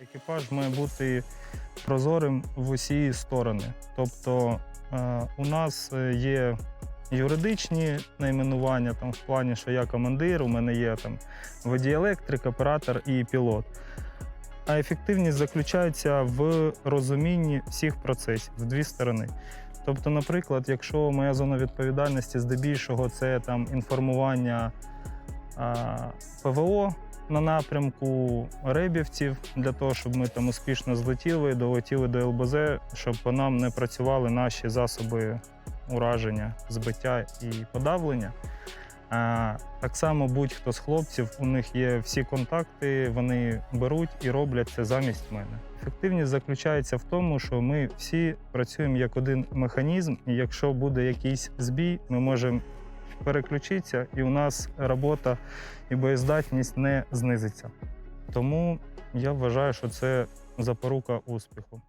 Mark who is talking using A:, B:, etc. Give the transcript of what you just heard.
A: Екіпаж має бути прозорим в усі сторони. Тобто е, у нас е, є юридичні найменування там, в плані, що я командир, у мене є там водій електрик, оператор і пілот. А ефективність заключається в розумінні всіх процесів в дві сторони. Тобто, наприклад, якщо моя зона відповідальності здебільшого це там інформування а, ПВО на напрямку ребівців для того, щоб ми там успішно злетіли, долетіли до ЛБЗ, щоб по нам не працювали наші засоби ураження, збиття і подавлення. А, так само будь-хто з хлопців, у них є всі контакти, вони беруть і роблять це замість мене. Ефективність заключається в тому, що ми всі працюємо як один механізм, і якщо буде якийсь збій, ми можемо переключитися, і у нас робота і боєздатність не знизиться. Тому я вважаю, що це запорука успіху.